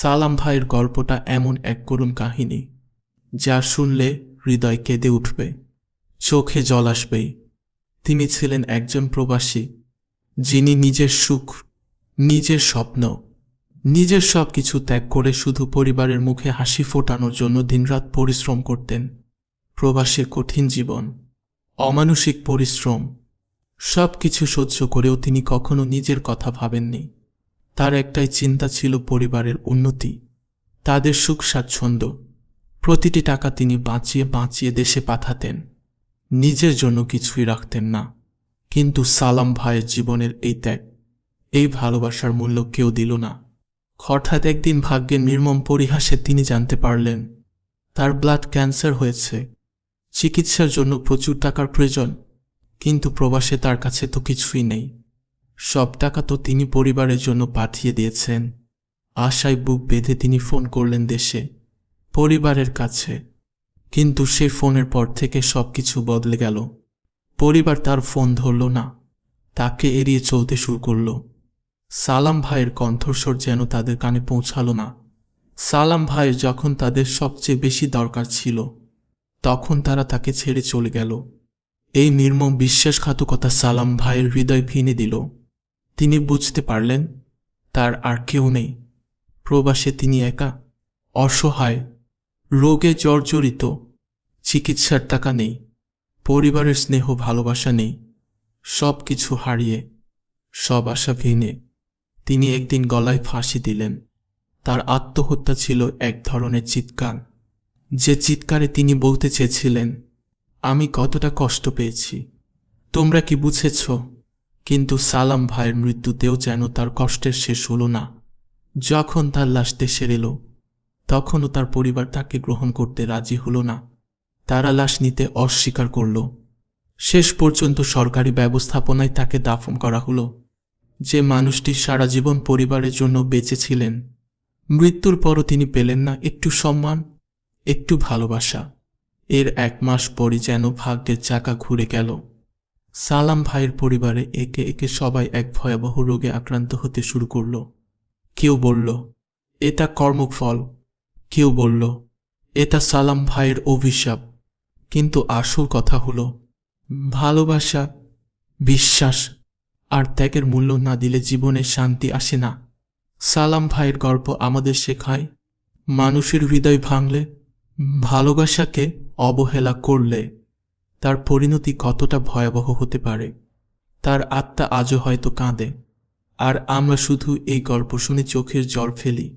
সালাম ভাইয়ের গল্পটা এমন এক করুণ কাহিনী যা শুনলে হৃদয় কেঁদে উঠবে, চোখে জল আসবেই। তিনি ছিলেন একজন প্রবাসী, যিনি নিজের সুখ, নিজের স্বপ্ন, নিজের সব কিছু ত্যাগ করে শুধু পরিবারের মুখে হাসি ফোটানোর জন্য দিনরাত পরিশ্রম করতেন। প্রবাসের কঠিন জীবন, অমানসিক পরিশ্রম সব কিছু সহ্য করেও তিনি কখনো নিজের কথা ভাবেননি। তার একটাই চিন্তা ছিল পরিবারের উন্নতি, তাদের সুখ স্বাচ্ছন্দ্য। প্রতিটি টাকা তিনি বাঁচিয়ে বাঁচিয়ে দেশে পাঠাতেন। নিজের জন্য কিছুই রাখতেন না। কিন্তু সালাম ভাইয়ের জীবনের এই ত্যাগ, এই ভালোবাসার মূল্য কেউ দিল না। হঠাৎ একদিন ভাগ্যের নির্মম পরিহাসে তিনি জানতে পারলেন, তার ব্লাড ক্যান্সার হয়েছে। চিকিৎসার জন্য প্রচুর টাকার প্রয়োজন, কিন্তু প্রবাসে তার কাছে তো কিছুই নেই। সব টাকা তো তিনি পরিবারের জন্য পাঠিয়ে দিয়েছেন। আশায় বুক বেঁধে তিনি ফোন করলেন দেশে, পরিবারের কাছে। কিন্তু সে ফোনের পর থেকে সব কিছু বদলে গেল। পরিবার তার ফোন ধরল না, তাকে এড়িয়ে চলতে শুরু করল। সালাম ভাইয়ের কণ্ঠস্বর যেন তাদের কানে পৌঁছালো না। সালাম ভাইয়ের যখন তাদের সবচেয়ে বেশি দরকার ছিল, তখন তারা তাকে ছেড়ে চলে গেল। এই নির্মম বিশ্বাসঘাতকতা সালাম ভাইয়ের হৃদয় ভেঙে দিল। তিনি বুঝতে পারলেন, তার আর কেউ নেই। প্রবাসে তিনি একা, অসহায়, রোগে জর্জরিত, চিকিৎসার টাকা নেই, পরিবারের স্নেহ ভালোবাসা নেই সব কিছু হারিয়ে, সব আশা ভেঙে তিনি একদিন গলায় ফাঁসি দিলেন। তার আত্মহত্যা ছিল এক ধরনের চিৎকার। যে চিৎকারে তিনি বলতে চেয়েছিলেন, আমি কতটা কষ্ট পেয়েছি। তোমরা কি বুঝেছ? কিন্তু সালাম ভাইয়ের মৃত্যুতেও যেন তার কষ্টের শেষ হলো না। যখন তার লাশ দেশের এলো, তখনও তার পরিবার তাকে গ্রহণ করতে রাজি হলো না। তারা লাশ নিতে অস্বীকার করল। শেষ পর্যন্ত সরকারি ব্যবস্থাপনায় তাকে দাফন করা হলো। যে মানুষটি সারা জীবন পরিবারের জন্য বেঁচে ছিলেন, মৃত্যুর পরও তিনি পেলেন না একটু সম্মান, একটু ভালোবাসা। এর এক মাস পরই যেন ভাগ্যের চাকা ঘুরে গেল। সালাম ভাইয়ের পরিবারে একে একে সবাই এক ভয়াবহ রোগে আক্রান্ত হতে শুরু করল। কেউ বলল, এটা কর্মফল। কেউ বলল, এটা সালাম ভাইয়ের অভিশাপ। কিন্তু আসল কথা হলো, ভালোবাসা, বিশ্বাস আর ত্যাগের মূল্য না দিলে জীবনে শান্তি আসে না। সালাম ভাইয়ের গল্প আমাদের শেখায়, মানুষের হৃদয় ভাঙলে, ভালোবাসাকে অবহেলা করলে। তার পরিণতি কতটা ভয়াবহ হতে পারে, তার আত্মা আজও হয়তো কাঁদে। আর আমরা শুধু এই গল্প শুনে চোখের জল ফেলি।